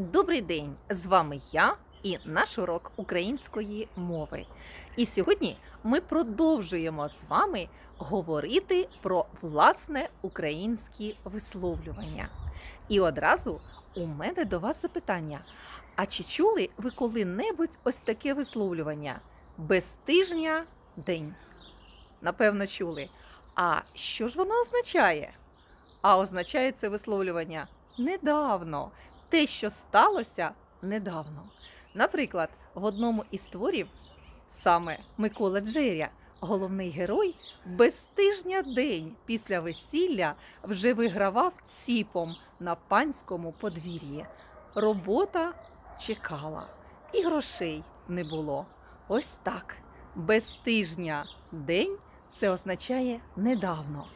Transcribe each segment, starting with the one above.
Добрий день! З вами я і наш урок української мови. І сьогодні ми продовжуємо з вами говорити про власне українські висловлювання. І одразу у мене до вас запитання: а чи чули ви коли-небудь ось таке висловлювання? Без тижня день? Напевно, чули. А що ж воно означає? А означає це висловлювання недавно те, що сталося недавно. Наприклад, в одному із творів саме Микола Джеря, головний герой, без тижня день після весілля вже вигравав ціпом на панському подвір'ї. Робота чекала, і грошей не було. Ось так. Без тижня день це означає недавно.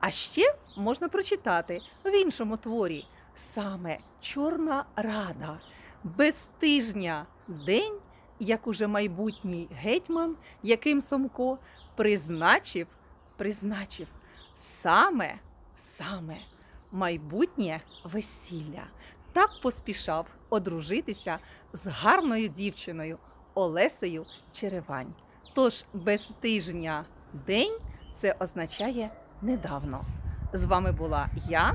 А ще можна прочитати в іншому творі саме Чорна Рада. Без тижня день, як уже майбутній гетьман, яким Сомко призначив, призначив саме, саме майбутнє весілля. Так поспішав одружитися з гарною дівчиною Олесею Черевань. Тож без тижня день це означає недавно. З вами була я